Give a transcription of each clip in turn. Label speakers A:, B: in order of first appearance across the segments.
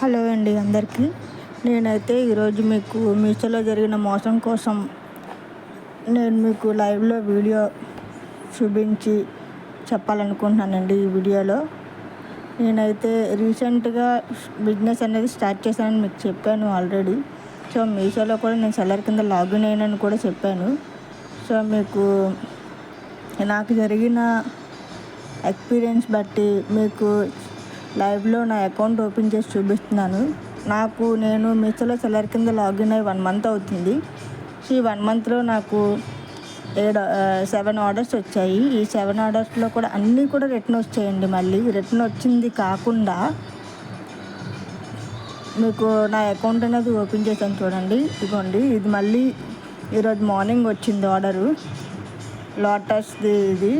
A: Hello అండి అందరికీ. నేనైతే ఈరోజు మీకు మీషోలో జరిగిన మోసం కోసం నేను మీకు లైవ్లో వీడియో చూపించి చెప్పాలనుకుంటున్నానండి ఈ వీడియోలో. నేనైతే రీసెంట్గా బిజినెస్ అనేది స్టార్ట్ చేశానని మీకు చెప్పాను ఆల్రెడీ. సో మీషోలో కూడా నేను సెల్లర్ కింద లాగిన్ అయ్యానని కూడా చెప్పాను. సో మీకు నాకు జరిగిన ఎక్స్పీరియన్స్ బట్టి మీకు లైవ్లో నా అకౌంట్ ఓపెన్ చేసి చూపిస్తున్నాను. నాకు నేను మీషోలో సెలర్ కింద లాగిన్ అయ్యి వన్ మంత్ అవుతుంది. సో ఈ వన్ మంత్లో నాకు ఏడు సెవెన్ ఆర్డర్స్ వచ్చాయి. ఈ సెవెన్ ఆర్డర్స్లో కూడా అన్నీ కూడా రిటర్న్ వచ్చాయండి మళ్ళీ. రిటర్న్ వచ్చింది కాకుండా మీకు నా అకౌంట్ అనేది ఓపెన్ చేశాను చూడండి. ఇదిగోండి ఇది మళ్ళీ ఈరోజు మార్నింగ్ వచ్చింది ఆర్డరు. లోటస్ది ఇది.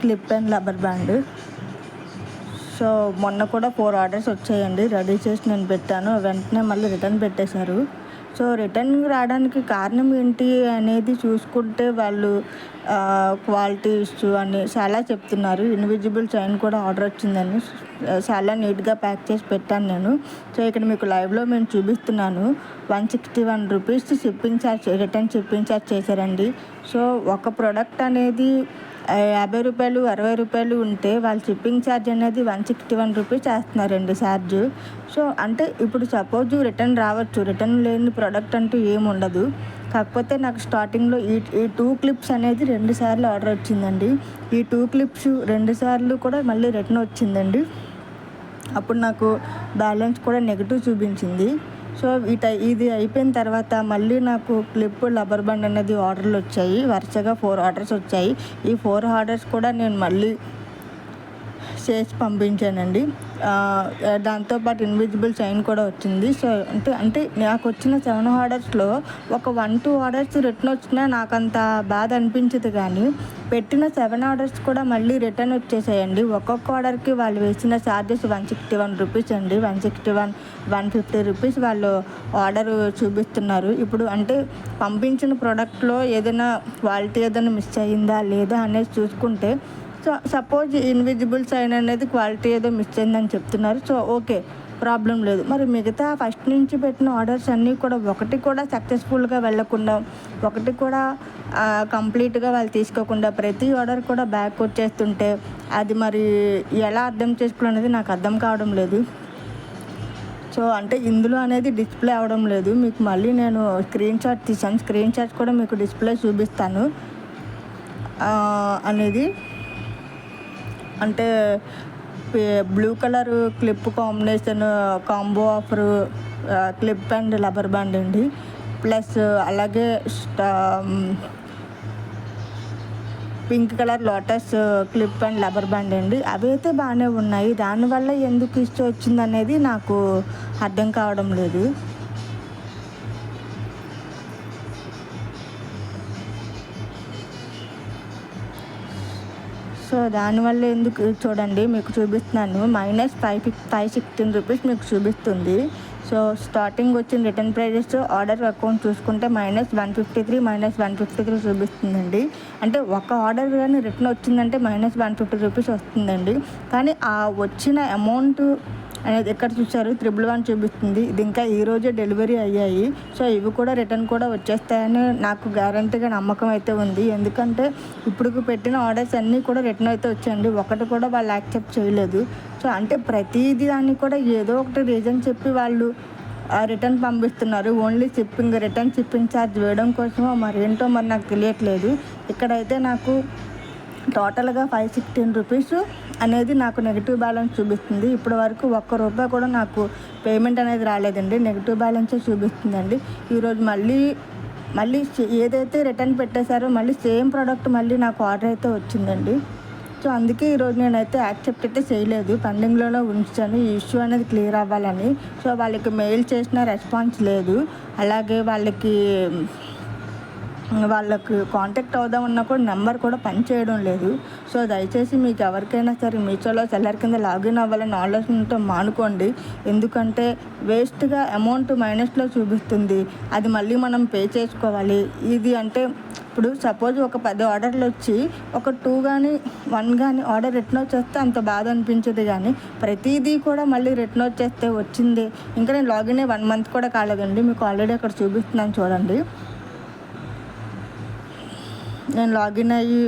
A: Clip and rubber band. So మొన్న కూడా ఫోర్ ఆర్డర్స్ వచ్చాయండి. రెడీ చేసి నేను పెట్టాను. వెంటనే మళ్ళీ రిటర్న్ పెట్టేశారు. సో రిటర్న్ రావడానికి కారణం ఏంటి అనేది చూసుకుంటే వాళ్ళు క్వాలిటీ ఇష్యూ అని చాలా చెప్తున్నారు. ఇన్విజిబుల్ చైన్ కూడా ఆర్డర్ వచ్చిందని చాలా నీట్గా ప్యాక్ చేసి పెట్టాను నేను. సో ఇక్కడ మీకు లైవ్లో మేము చూపిస్తున్నాను. One sixty one rupees shipping charge return shipping charge చేశారండి. సో ఒక ప్రోడక్ట్ అనేది యాభై రూపాయలు అరవై రూపాయలు ఉంటే వాళ్ళు షిప్పింగ్ ఛార్జ్ అనేది వన్ సిక్స్టీ వన్ రూపీస్ చేస్తున్నారండి ఛార్జ్ సో అంటే ఇప్పుడు సపోజ్ రిటర్న్ రావచ్చు. రిటర్న్ లేని ప్రోడక్ట్ అంటూ ఏమి ఉండదు. కాకపోతే నాకు స్టార్టింగ్లో ఈ ఈ టూ క్లిప్స్ అనేది రెండు సార్లు ఆర్డర్ వచ్చిందండి. ఈ టూ క్లిప్స్ రెండు సార్లు కూడా మళ్ళీ రిటర్న్ వచ్చిందండి. అప్పుడు నాకు బ్యాలెన్స్ కూడా నెగిటివ్ చూపించింది. సో ఇట ఇది అయిపోయిన తర్వాత మళ్ళీ నాకు క్లిప్ లబ్బర్ బండ్ అనేది ఆర్డర్లు వచ్చాయి. వరుసగా ఫోర్ ఆర్డర్స్ వచ్చాయి. ఈ ఫోర్ ఆర్డర్స్ కూడా నేను మళ్ళీ చేసి పంపించానండి. దాంతోపాటు ఇన్విజిబుల్ చైన్ కూడా వచ్చింది. సో అంటే అంటే నాకు వచ్చిన సెవెన్ ఆర్డర్స్లో ఒక వన్ టూ ఆర్డర్స్ రిటర్న్ వచ్చినా నాకు అంత బాధ అనిపించదు కానీ పెట్టిన సెవెన్ ఆర్డర్స్ కూడా మళ్ళీ రిటర్న్ వచ్చేసాయండి. ఒక్కొక్క ఆర్డర్కి వాళ్ళు వేసిన charges one sixty one rupees అండి. One sixty one one fifty rupees వాళ్ళు ఆర్డర్ చూపిస్తున్నారు. ఇప్పుడు అంటే పంపించిన ప్రోడక్ట్లో ఏదైనా క్వాలిటీ ఏదైనా మిస్ అయ్యిందా లేదా అనేది చూసుకుంటే సో సపోజ్ ఇన్విజిబుల్ సైన్ అనేది క్వాలిటీ ఏదో మిస్ అయిందని చెప్తున్నారు. సో ఓకే ప్రాబ్లం లేదు. మరి మిగతా ఫస్ట్ నుంచి పెట్టిన ఆర్డర్స్ అన్నీ కూడా ఒకటి కూడా సక్సెస్ఫుల్గా వెళ్ళకుండా ఒకటి కూడా కంప్లీట్గా వాళ్ళు తీసుకోకుండా ప్రతి ఆర్డర్ కూడా బ్యాక్ వచ్చేస్తుంటే అది మరి ఎలా అర్థం చేసుకోవాలనేది నాకు అర్థం కావడం లేదు. సో అంటే ఇందులో అనేది డిస్ప్లే అవడం లేదు. మీకు మళ్ళీ నేను స్క్రీన్ షాట్ తీసాను. స్క్రీన్ షాట్ కూడా మీకు డిస్ప్లే చూపిస్తాను. అనేది అంటే blue colour clip combination combo offer clip and rubber band అండి. ప్లస్ అలాగే pink colour lotus clip and rubber band అండి. అవి అయితే బాగానే ఉన్నాయి. దానివల్ల ఎందుకు ఇష్టం వచ్చిందనేది నాకు అర్థం కావడం లేదు. సో దానివల్ల ఎందుకు చూడండి మీకు చూపిస్తున్నాను. Minus five five sixteen rupees మీకు చూపిస్తుంది. సో స్టార్టింగ్ వచ్చిన రిటర్న్ ప్రైజెస్ ఆర్డర్ అకౌంట్ చూసుకుంటే minus one fifty three minus one fifty three చూపిస్తుందండి. అంటే ఒక ఆర్డర్ కానీ రిటర్న్ వచ్చిందంటే మైనస్ వన్ ఫిఫ్టీ రూపీస్ వస్తుందండి. కానీ ఆ వచ్చిన అమౌంట్ అనేది ఎక్కడ చూసారు త్రిబుల్ వన్ చూపిస్తుంది. ఇది ఇంకా ఈ రోజే డెలివరీ అయ్యాయి. సో ఇవి కూడా రిటర్న్ కూడా వచ్చేస్తాయని నాకు గ్యారంటీగా నమ్మకం అయితే ఉంది. ఎందుకంటే ఇప్పుడు పెట్టిన ఆర్డర్స్ అన్నీ కూడా రిటర్న్ అయితే వచ్చాయండి. ఒకటి కూడా వాళ్ళు యాక్సెప్ట్ చేయలేదు. సో అంటే ప్రతిదీ దాన్ని కూడా ఏదో ఒకటి రీజన్ చెప్పి వాళ్ళు రిటర్న్ పంపిస్తున్నారు. Only shipping return shipping charge వేయడం కోసమో మరేంటో మరి నాకు తెలియట్లేదు. ఇక్కడైతే నాకు టోటల్గా ఫైవ్ సిక్స్టీన్ రూపీస్ అనేది నాకు నెగిటివ్ బ్యాలెన్స్ చూపిస్తుంది. ఇప్పటి వరకు ఒక్క రూపాయి కూడా నాకు పేమెంట్ అనేది రాలేదండి. నెగిటివ్ బ్యాలెన్సే చూపిస్తుందండి. ఈరోజు మళ్ళీ మళ్ళీ ఏదైతే రిటర్న్ పెట్టేశారో మళ్ళీ సేమ్ ప్రోడక్ట్ మళ్ళీ నాకు ఆర్డర్ అయితే వచ్చిందండి. సో అందుకే ఈరోజు నేనైతే యాక్సెప్ట్ అయితే చేయలేదు. పెండింగ్లోనే ఉంచాను. ఈ ఇష్యూ అనేది క్లియర్ అవ్వాలని. సో వాళ్ళకి మెయిల్ చేసిన రెస్పాన్స్ లేదు. అలాగే వాళ్ళకి వాళ్ళకు కాంటాక్ట్ అవుదామన్నా కూడా నెంబర్ కూడా పనిచేయడం లేదు. సో దయచేసి మీకు ఎవరికైనా సరే మీషోలో సెల్లర్ కింద లాగిన్ అవ్వాలని ఆలోచనతో మానుకోండి. ఎందుకంటే వేస్ట్గా అమౌంట్ మైనస్లో చూపిస్తుంది. అది మళ్ళీ మనం పే చేసుకోవాలి. ఇది అంటే ఇప్పుడు సపోజ్ ఒక పది ఆర్డర్లు వచ్చి ఒక టూ కానీ వన్ కానీ ఆర్డర్ రిటర్న్ వచ్చేస్తే అంత బాధ అనిపించదు కానీ ప్రతిదీ కూడా మళ్ళీ రిటర్న్ వచ్చేస్తే వచ్చింది. ఇంకా నేను లాగిన్ అయ్యి వన్ మంత్ కూడా కాలేదండి. మీకు ఆల్రెడీ అక్కడ చూపిస్తున్నాను చూడండి. నేను లాగిన్ అయ్యి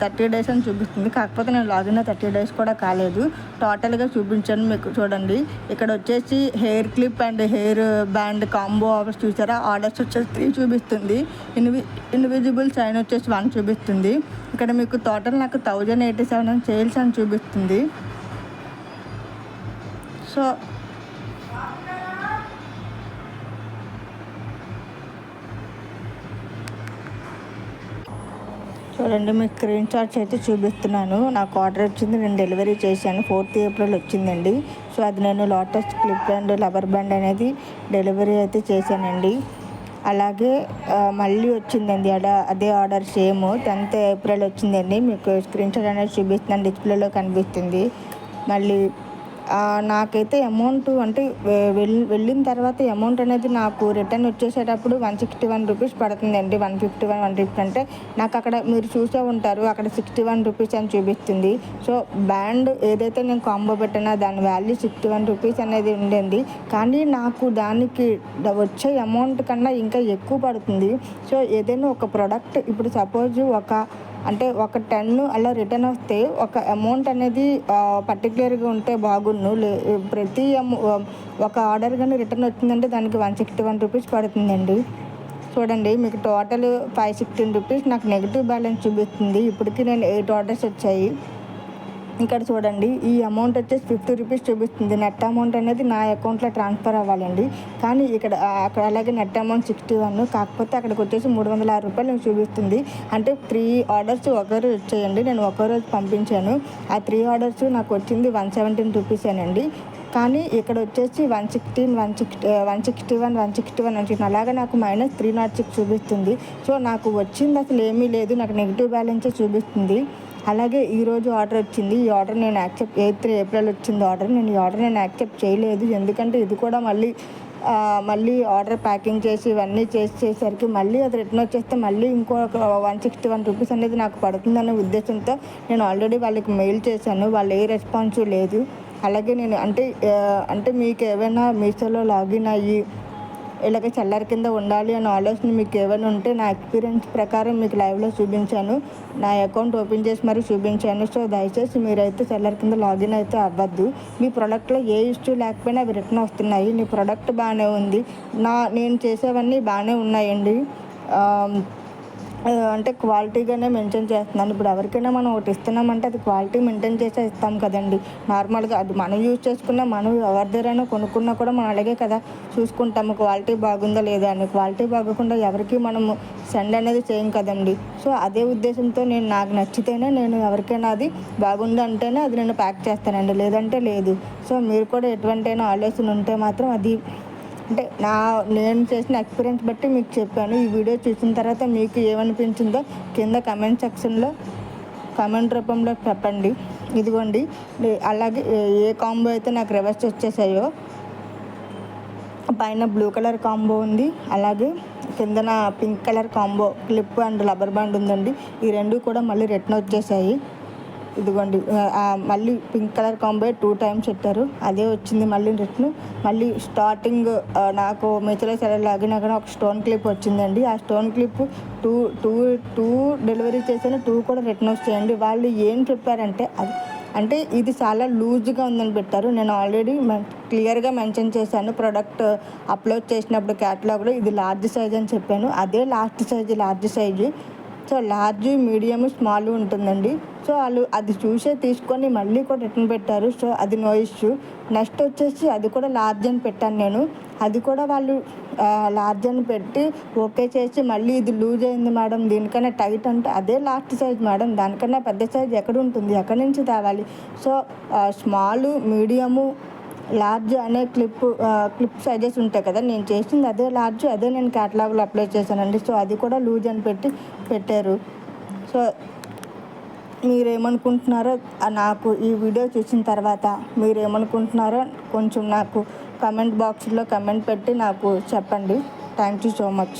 A: థర్టీ డేస్ అని చూపిస్తుంది. కాకపోతే నేను లాగిన్ అయ్యి థర్టీ డేస్ కూడా కాలేదు. టోటల్గా చూపించాను మీకు చూడండి. ఇక్కడ వచ్చేసి hair clip and hair band combo offers చూసారా? ఆర్డర్స్ వచ్చేసి త్రీ చూపిస్తుంది. ఇన్వి ఇన్విజిబుల్ సైన్ వచ్చేసి వన్ చూపిస్తుంది. ఇక్కడ మీకు టోటల్ నాకు థౌజండ్ ఎయిటీ సెవెన్ అని సేల్స్ అని చూపిస్తుంది. సో చూడండి మీకు స్క్రీన్ షాట్స్ అయితే చూపిస్తున్నాను. నాకు ఆర్డర్ వచ్చింది నేను డెలివరీ చేశాను. ఫోర్త్ ఏప్రిల్ వచ్చిందండి. సో అది నేను lotus clip and lover band అనేది డెలివరీ అయితే చేశానండి. అలాగే మళ్ళీ వచ్చిందండి. అడ అదే ఆర్డర్ సేమ్ టెన్త్ ఏప్రిల్ వచ్చిందండి. మీకు స్క్రీన్ షాట్ అనేది చూపిస్తున్నాను డిస్ప్లేలో కనిపిస్తుంది. మళ్ళీ నాకైతే అమౌంట్ అంటే వెళ్ళిన తర్వాత అమౌంట్ అనేది నాకు రిటర్న్ వచ్చేసేటప్పుడు వన్ సిక్స్టీ వన్ రూపీస్ పడుతుందండి. One fifty one one fifty అంటే నాకు అక్కడ మీరు చూసే ఉంటారు అక్కడ సిక్స్టీ వన్ రూపీస్ అని చూపిస్తుంది. సో బ్యాండ్ ఏదైతే నేను కాంబో పెట్టినా దాని వాల్యూ సిక్స్టీ వన్ రూపీస్ అనేది ఉండింది. కానీ నాకు దానికి వచ్చే అమౌంట్ కన్నా ఇంకా ఎక్కువ పడుతుంది. సో ఏదైనా ఒక ప్రోడక్ట్ ఇప్పుడు సపోజ్ ఒక అంటే ఒక టెన్ అలా రిటర్న్ వస్తే ఒక అమౌంట్ అనేది పర్టికులర్గా ఉంటే బాగుండు. లే ప్రతి అమౌ ఒక ఆర్డర్ కానీ రిటర్న్ వచ్చిందంటే దానికి వన్ సిక్స్టీ వన్ రూపీస్ పడుతుందండి. చూడండి మీకు టోటల్ ఫైవ్ సిక్స్టీన్ రూపీస్ నాకు నెగిటివ్ బ్యాలెన్స్ చూపిస్తుంది. ఇప్పటికీ నేను ఎయిట్ ఆర్డర్స్ వచ్చాయి. ఇక్కడ చూడండి ఈ అమౌంట్ వచ్చేసి ఫిఫ్టీ రూపీస్ చూపిస్తుంది. నెట్ అమౌంట్ అనేది నా అకౌంట్లో ట్రాన్స్ఫర్ అవ్వాలండి. కానీ ఇక్కడ అక్కడ అలాగే నెట్ అమౌంట్ సిక్స్టీ వన్ కాకపోతే అక్కడికి వచ్చేసి మూడు వందల ఆరు రూపాయలు నాకు చూపిస్తుంది. అంటే త్రీ ఆర్డర్స్ ఒకరోజు వచ్చేయండి. నేను ఒకరోజు పంపించాను. ఆ త్రీ ఆర్డర్స్ నాకు వచ్చింది వన్ సెవెంటీన్ రూపీసేనండి కానీ ఇక్కడ వచ్చేసి one sixteen one sixty one sixty one one sixty one అని అలాగే నాకు మైనస్ త్రీ నాట్ సిక్స్ చూపిస్తుంది. సో నాకు వచ్చింది అసలు ఏమీ లేదు. నాకు నెగిటివ్ బ్యాలెన్సే చూపిస్తుంది. అలాగే ఈరోజు ఆర్డర్ వచ్చింది. ఈ ఆర్డర్ నేను యాక్సెప్ట్ ఎయిత్ ఏప్రిల్ వచ్చింది ఆర్డర్. నేను ఈ ఆర్డర్ నేను యాక్సెప్ట్ చేయలేదు. ఎందుకంటే ఇది కూడా మళ్ళీ మళ్ళీ ఆర్డర్ ప్యాకింగ్ చేసి ఇవన్నీ చేసేసరికి మళ్ళీ అది రిటర్న్ వచ్చేస్తే మళ్ళీ ఇంకొక వన్ సిక్స్టీ వన్ రూపీస్ అనేది నాకు పడుతుందనే ఉద్దేశంతో నేను ఆల్రెడీ వాళ్ళకి మెయిల్ చేశాను. వాళ్ళు ఏ రెస్పాన్స్ లేదు. అలాగే నేను అంటే అంటే మీకు ఏమైనా మీషోలో లాగిన్ అయ్యి ఇలాగ చల్లారి కింద ఉండాలి అనే ఆలోచన మీకు ఏమైనా ఉంటే నా ఎక్స్పీరియన్స్ ప్రకారం మీకు లైవ్లో చూపించాను. నా అకౌంట్ ఓపెన్ చేసి మరి చూపించాను. సో దయచేసి మీరైతే చల్లారి కింద లాగిన్ అయితే అవ్వద్దు. మీ ప్రోడక్ట్లో ఏ ఇష్యూ లేకపోయినా అవి రిటర్న్ వస్తున్నాయి. నీ ప్రోడక్ట్ బాగానే ఉంది. నా నేను చేసేవన్నీ బాగానే ఉన్నాయండి. అంటే క్వాలిటీగానే మెయింటైన్ చేస్తున్నాను. ఇప్పుడు ఎవరికైనా మనం ఒకటి ఇస్తున్నామంటే అది క్వాలిటీ మెయింటైన్ చేసే ఇస్తాం కదండి. నార్మల్గా అది మనం యూజ్ చేసుకున్నా మనం ఎవరి దగ్గరైనా కొనుక్కున్నా కూడా మనం అలాగే కదా చూసుకుంటాము క్వాలిటీ బాగుందా లేదా అని. క్వాలిటీ బాగోకుండా ఎవరికి మనము సెండ్ అనేది చేయం కదండి. సో అదే ఉద్దేశంతో నేను నాకు నచ్చితేనే నేను ఎవరికైనా అది బాగుంది అంటేనే అది నేను ప్యాక్ చేస్తానండి. లేదంటే లేదు. సో మీరు కూడా ఎటువంటి ఆలోచన ఉంటే మాత్రం అది అంటే నా నేను చేసిన ఎక్స్పీరియన్స్ బట్టి మీకు చెప్పాను. ఈ వీడియో చూసిన తర్వాత మీకు ఏమనిపించిందో కింద కమెంట్ సెక్షన్లో కమెంట్ రూపంలో చెప్పండి. ఇదిగోండి అలాగే ఏ- ఏ కాంబో అయితే నాకు రివర్స్ వచ్చేసాయో పైన బ్లూ కలర్ కాంబో ఉంది. అలాగే కిందన pink colour combo clip and rubber band ఉందండి. ఈ రెండు కూడా మళ్ళీ రిటర్న్ వచ్చేసాయి. ఇదిగోండి మళ్ళీ pink colour combo two times పెట్టారు. అదే వచ్చింది మళ్ళీ రిటర్న్. మళ్ళీ స్టార్టింగ్ నాకు మిథుల సరే లాగిన కానీ ఒక స్టోన్ క్లిప్ వచ్చిందండి. ఆ stone clip two two two delivery చేశాను టూ కూడా రిటర్న్ వచ్చేయండి. వాళ్ళు ఏం చెప్పారంటే అది అంటే ఇది చాలా లూజ్గా ఉందని పెట్టారు. నేను ఆల్రెడీ క్లియర్గా మెన్షన్ చేశాను. ప్రోడక్ట్ అప్లోడ్ చేసినప్పుడు క్యాటలాగ్లో ఇది లార్జ్ సైజ్ అని చెప్పాను. అదే last size large size. So large medium small ఉంటుందండి. సో వాళ్ళు అది చూసే తీసుకొని మళ్ళీ కూడా రిటర్న్ పెట్టారు. సో అది నో ఇష్యూ. నెక్స్ట్ వచ్చేసి అది కూడా లార్జ్ అని పెట్టాను నేను. అది కూడా వాళ్ళు లార్జ్ అని పెట్టి ఓకే చేసి మళ్ళీ ఇది లూజ్ అయింది మేడం. దీనికన్నా టైట్ అంటే అదే లాస్ట్ సైజ్ మేడం. దానికన్నా పెద్ద సైజ్ ఎక్కడ ఉంటుంది? ఎక్కడి నుంచి తేవాలి? సో స్మాల్ మీడియము లార్జ్ అనే క్లిప్ క్లిప్ సైజెస్ ఉంటాయి కదా నేను చేసింది అదే లార్జ్ అదే నేను క్యాటలాగ్లో అప్లై చేశానండి. సో అది కూడా లూజ్ అని పెట్టి పెట్టారు. సో మీరేమనుకుంటున్నారో నాకు ఈ వీడియో చూసిన తర్వాత మీరేమనుకుంటున్నారో కొంచెం నాకు కమెంట్ బాక్స్లో కమెంట్ పెట్టి నాకు చెప్పండి. Thank you so much